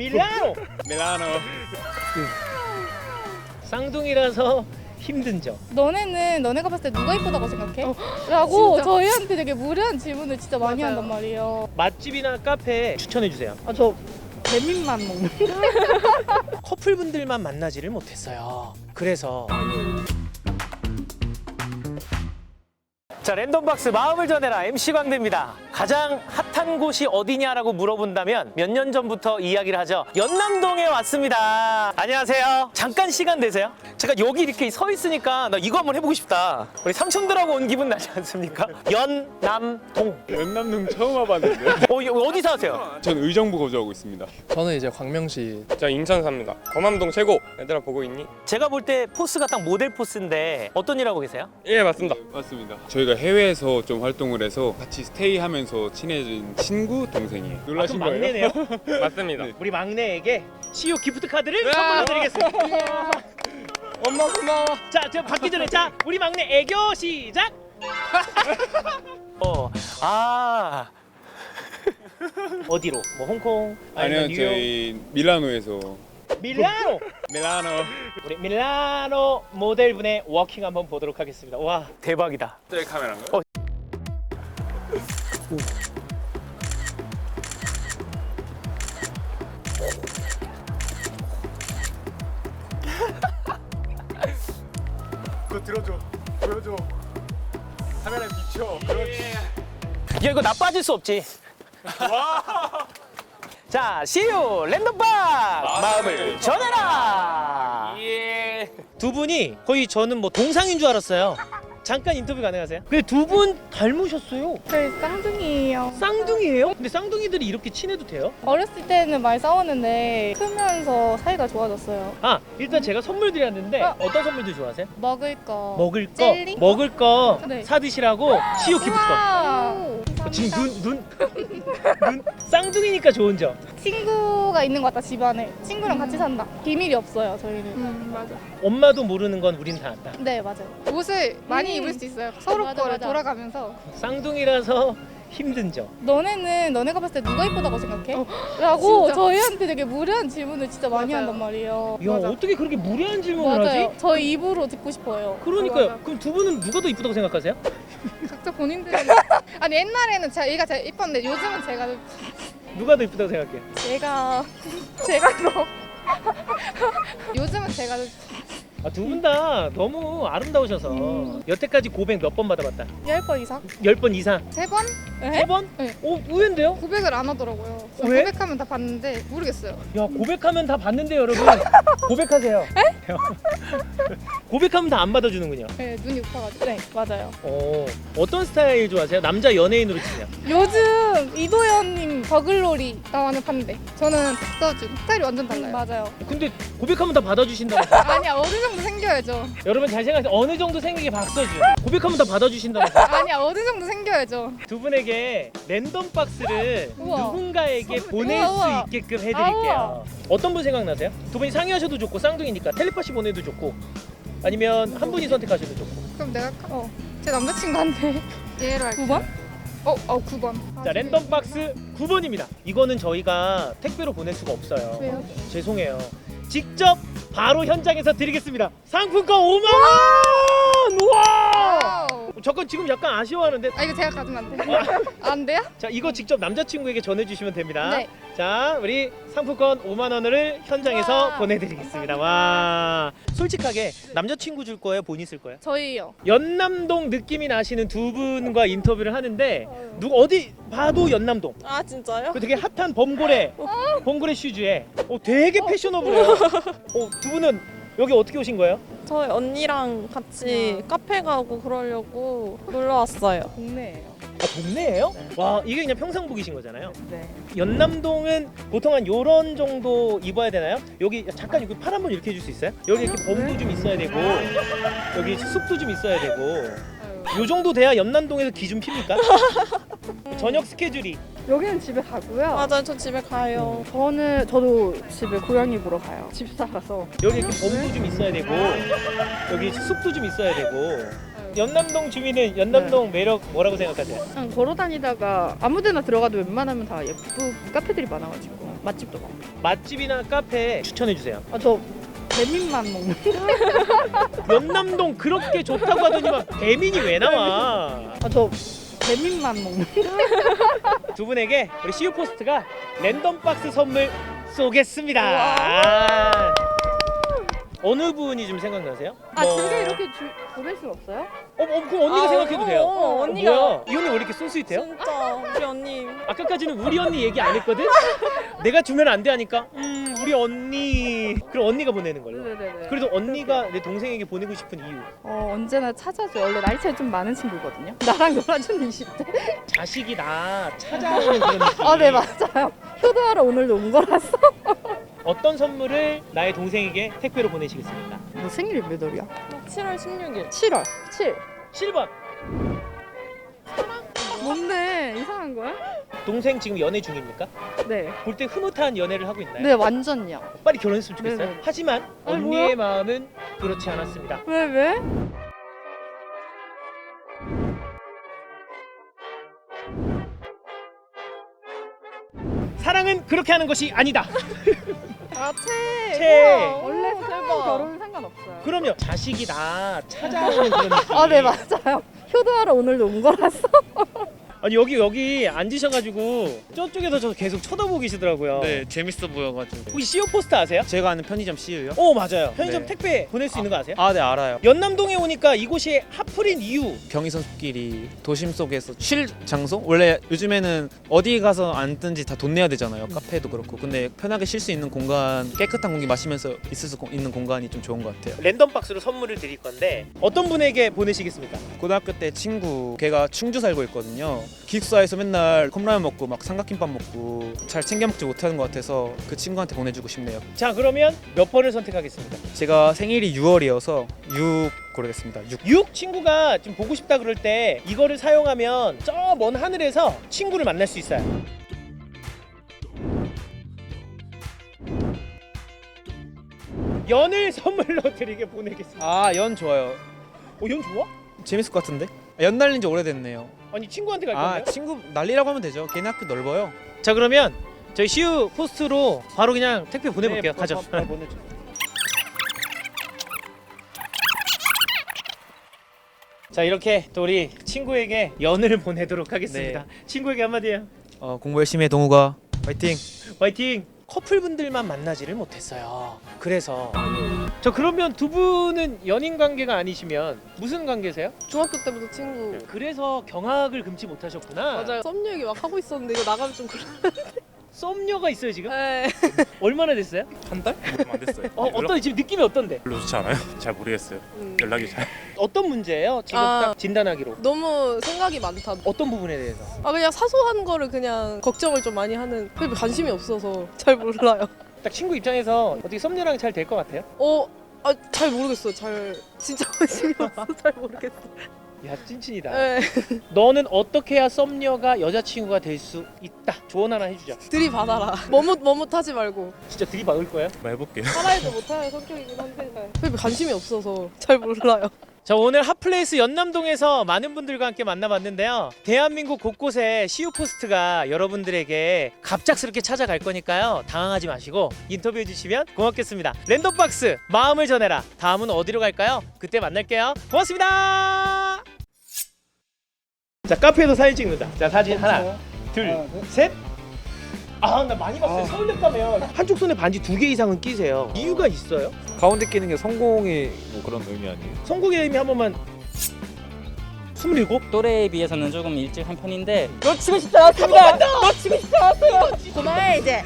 밀라노 밀라노 쌍둥이라서 힘든 점 너네는 너네가 봤을 때 누가 이쁘다고 생각해? 라고 진짜. 저희한테 되게 무례한 질문을 진짜 많이 맞아요. 한단 말이에요. 맛집이나 카페 추천해 주세요 아, 저 배민만 먹는. 커플분들만 만나지를 못했어요 그래서 자 랜덤박스 마음을 전해라 MC 광대입니다 가장 핫한 곳이 어디냐라고 물어본다면 몇 년 전부터 이야기를 하죠 연남동에 왔습니다 안녕하세요 잠깐 시간 되세요? 제가 여기 이렇게 서 있으니까 나 이거 한번 해보고 싶다 우리 삼촌들하고 온 기분 나지 않습니까? 연남동 연남동 처음 와봤는데 어, 이거 어디 사세요? 전 의정부 거주하고 있습니다 저는 이제 광명시 저 인천 삽니다. 검암동 최고. 얘들아 보고 있니? 제가 볼 때 포스가 딱 모델 포스인데 어떤 일 하고 계세요? 예 맞습니다. 맞습니다 저희가 해외에서 좀 활동을 해서 같이 스테이하면서 친해진 친구 동생이에요 아, 놀라신 그럼 거예요? 막내네요 맞습니다. 네. 우리 막내에게 CU 기프트 카드를 선물로 드리겠습니다. 엄마 고마워. 자, 저 받기 전에 자, 우리 막내 애교 시작. 어, 아. 어디로? 뭐 홍콩 아니면 아니요 뉴욕? 저희 밀라노에서 밀라노. 밀라노 우리 밀라노 모델분의 워킹 한번 보도록 하겠습니다. 와, 대박이다. 제 카메라인가요? 어. 그거 들어줘. 보여줘. 카메라에 비춰. 그렇지. 야, 이거 나 빠질 수 없지. 자, CU 랜덤박 마음을 전해라. 두 분이 거의 저는 뭐 동상인 줄 알았어요. 잠깐 인터뷰 가능하세요? 근데 두 분 닮으셨어요. 저희 쌍둥이에요. 쌍둥이에요? 근데 쌍둥이들이 이렇게 친해도 돼요? 어렸을 때는 많이 싸웠는데 크면서 사이가 좋아졌어요. 아 일단 제가 선물 드렸는데 어. 어떤 선물들 좋아하세요? 먹을 거. 먹을 거 젤리? 먹을 거 네. 사드시라고 시오 기프트권 우와. 지금 눈 눈 눈 쌍둥이니까 좋은 점 친구가 있는 것 같다 집안에. 친구랑 같이 산다. 비밀이 없어요 저희는. 음 맞아. 엄마도 모르는 건 우린 다 안다 네 맞아요. 옷을 많이 음. 입을 수 있어요. 서로 맞아, 거를 맞아. 돌아가면서. 쌍둥이라서 힘든 점 너네는 너네가 봤을 때 누가 이쁘다고 생각해? 라고 진짜. 저희한테 되게 무례한 질문을 진짜 많이 맞아요. 한단 말이에요. 야 맞아. 어떻게 그렇게 무례한 질문을 맞아요. 하지? 저희 입으로 듣고 싶어요. 그러니까요 맞아. 그럼 두 분은 누가 더 이쁘다고 생각하세요? 각자 본인들. 아니 옛날에는 제가 얘가 제일 이뻤는데 요즘은 제가 누가 더 이쁘다고 생각해요? 제가 제가 더 요즘은 제가 아, 두 분 다 너무 아름다우셔서 여태까지 고백 몇 번 받아봤다? 10번 이상? 열번 이상? 세번 세 번? 네. 오 의외인데요? 고백을 안 하더라고요. 저 왜? 고백하면 다 봤는데 모르겠어요. 야 고백하면 다 받는데 여러분 고백하세요 고백하면 다 안 받아주는군요 네, 눈이 높아가지고. 네 맞아요. 어, 어떤 스타일 좋아하세요? 남자 연예인으로 치세요 요즘 이도현님 버글로리 나 완전 반대. 저는 박서준 스타일이 완전 달라요. 맞아요. 근데 고백하면 다 받아주신다고 아니야 어느 정도 생겨야죠. 여러분 잘 생각하세요 어느 정도 생기게 박서준 고백하면 다 받아주신다고 아니야 어느 정도 생겨야죠. 두 분에게 랜덤 박스를 우와. 누군가에게 보낼 우와, 우와. 수 있게끔 아, 해드릴게요 어떤 분 생각나세요? 두 분이 상의하셔도 좋고 쌍둥이니까 텔레파시 보내도 좋고 아니면 한 분이 선택하셔도 좋고 그럼 내가? 어. 제 남자친구한테 얘로 할게. 9번? 어, 어 9번. 자 랜덤 박스 9번입니다 이거는 저희가 택배로 보낼 수가 없어요 왜요? 죄송해요. 직접 바로 현장에서 드리겠습니다. 상품권 5만 원! 우와! 저건 지금 약간 아쉬워하는데 아 이거 제가 가지면 안 돼. 안 돼요? 자 이거 직접 남자친구에게 전해주시면 됩니다. 네. 자 우리 상품권 5만 원을 현장에서 와. 보내드리겠습니다. 와 솔직하게 남자친구 줄 거예요? 본인 쓸 거예요? 저희요. 연남동 느낌이 나시는 두 분과 인터뷰를 하는데 누구 어디 봐도 연남동. 아 진짜요? 그 되게 핫한 범고래 범고래 슈즈에 어, 되게 패셔너블해요. 어, 두 분은 여기 어떻게 오신 거예요? 저희 언니랑 같이 카페 가고 그러려고 놀러 왔어요. 동네예요. 아 동네예요? 와 이게 그냥 평상복이신 거잖아요. 네. 연남동은 보통 한 요런 정도 입어야 되나요? 여기 잠깐 여기 팔 한번 이렇게 해줄 수 있어요? 여기 이렇게 범도 좀 있어야 되고 여기 숲도 좀 있어야 되고 요 정도 돼야 연남동에서 기준 핍니까? 저녁 스케줄이 여기는 집에 가고요. 맞아요, 저 집에 가요. 저는 저도 집에 고양이 보러 가요. 집 살아서. 여기 이렇게 범도 좀 있어야 되고 여기 숲도 좀 있어야 되고 연남동 주민은 연남동 매력 뭐라고 생각하세요? 그냥 걸어 다니다가 아무데나 들어가도 웬만하면 다 예쁜 카페들이 많아가지고 맛집도 많고. 맛집이나 카페 추천해 주세요. 아, 저 배민만 먹는. 연남동 그렇게 좋다고 하더니만 배민이 왜 나와? 아, 저 배민만 먹는. 두 분에게 우리 CU 포스트가 랜덤 박스 선물 쏘겠습니다. 아. 어느 분이 좀 생각나세요? 아, 뭐- 제가 이렇게 주, 보낼 수 없어요? 어, 어, 그럼 언니가 아, 생각해도 어, 돼요. 어, 언니가. 뭐야? 이 언니 왜 이렇게 소스윗해요? 진짜 우리 언니 아까까지는 우리 언니 얘기 안 했거든? 내가 주면 안 돼 하니까 음 우리 언니 그럼 언니가 보내는 걸로. 그래도 언니가 내 동생에게 보내고 싶은 이유 어, 언제나 찾아줘. 원래 나이 차이 좀 많은 친구거든요. 나랑 놀아준 20대. 자식이 나 찾아오는 그런 느낌 아, 네, 맞아요. 효도하러 오늘도 온 거라서. 어떤 선물을 나의 동생에게 택배로 보내시겠습니까? 너 생일이 몇 월이야? 7월 16일 7월. 7. 7번 뭔데? 이상한 거야? 동생 지금 연애 중입니까? 네. 볼 때 흐뭇한 연애를 하고 있나요? 네, 완전요. 빨리 결혼했으면 좋겠어요 네네. 하지만 아니, 언니의 마음은 그렇지 않았습니다 왜, 왜? 사랑은 그렇게 하는 것이 아니다 아 채! 채. 우와, 원래 오, 사랑 대박. 결혼 상관없어요. 그럼요 자식이 나 찾아오는 그런 느낌 아, 네, 맞아요. 효도하러 오늘도 온 거라서. 아니 여기 여기 앉으셔가지고 저쪽에서 저 계속 쳐다보고 계시더라고요. 네 재밌어 보여가지고 혹시 CU 포스트 아세요? 제가 아는 편의점 CU요? 오 맞아요. 편의점 네. 택배 보낼 수 있는 거 아세요? 아 네 알아요 연남동에 오니까 이곳이 핫플인 이유 경의 선수끼리 도심 속에서 쉴 장소? 원래 요즘에는 어디 가서 앉든지 다 돈 내야 되잖아요 카페도 그렇고 근데 편하게 쉴 수 있는 공간 깨끗한 공기 마시면서 있을 수 있는 공간이 좀 좋은 것 같아요 랜덤 박스로 선물을 드릴 건데 어떤 분에게 보내시겠습니까? 고등학교 때 친구 걔가 충주 살고 있거든요 기숙사에서 맨날 컵라면 먹고 막 삼각김밥 먹고 잘 챙겨 먹지 못하는 것 같아서 그 친구한테 보내주고 싶네요 자 그러면 몇 번을 선택하겠습니까? 제가 생일이 6월이어서 6 고르겠습니다 6 6 친구가 좀 보고 싶다 그럴 때 이거를 사용하면 저 먼 하늘에서 친구를 만날 수 있어요. 연을 선물로 드리게 보내겠습니다. 아연 좋아요 어, 연 좋아? 재밌을 것 같은데? 연 날린 지 오래됐네요. 아니 친구한테 갈 아 건데요? 친구 난리라고 하면 되죠. 걔네 학교 넓어요. 자 그러면 저희 시우 포스트로 바로 그냥 택배 보내볼게요. 네, 가죠. 바- 바- 보내줘. 자 이렇게 또 우리 친구에게 연을 보내도록 하겠습니다. 친구에게 한마디 해요. 어 공부 열심히 해 동우가. 파이팅. 화이팅! 커플분들만 만나지를 못했어요. 그래서 저 그러면 두 분은 연인 관계가 아니시면 무슨 관계세요? 중학교 때부터 친구 그래서 경악을 금치 못하셨구나. 맞아요 썸 얘기 막 하고 있었는데 이거 나가면 좀 그래 썸녀가 있어요 지금? 네. 얼마나 됐어요? 한 달? 좀안 됐어요. 어, 어떤 지금 느낌이 어떤데? 별로 좋지 않아요? 잘 모르겠어요. 음. 연락이 잘. 어떤 문제예요? 지금 아. 딱 진단하기로 너무 생각이 많다 어떤 부분에 대해서? 아 그냥 사소한 거를 그냥 걱정을 좀 많이 하는 근데 관심이 없어서 잘 몰라요 딱 친구 입장에서 어떻게 썸녀랑 잘 될 것 같아요? 어, 아, 잘 모르겠어요. 잘 진짜 관심이 없어. 잘 모르겠어. 야 찐친이다. 네. 너는 어떻게 해야 썸녀가 여자친구가 될 수 있다. 조언 하나 해주자. 들이받아라. 머뭇 머뭇하지 말고. 진짜 들이박을 거예요? 한번 해볼게요. 살아야도 못할 성격이긴 한데. 근데 관심이 없어서 잘 몰라요. 자 오늘 핫플레이스 연남동에서 많은 분들과 함께 만나봤는데요 대한민국 곳곳에 CU 포스트가 여러분들에게 갑작스럽게 찾아갈 거니까요 당황하지 마시고 인터뷰해 주시면 고맙겠습니다 랜덤박스 마음을 전해라 다음은 어디로 갈까요? 그때 만날게요 고맙습니다 자 카페에서 사진 찍는다. 자 사진 하나 둘셋. 아 나 많이 봤어요. 서울역 가면. 한쪽 손에 반지 두 개 이상은 끼세요. 이유가 있어요? 가운데 끼는 게 성공의 뭐 그런 의미 아니에요? 성공의 의미 한 번만. 27? 또래에 비해서는 조금 일찍 한 편인데. 놓치고 싶지 않았습니다. 놓치고 싶지 않았어요. 그만해, 이제.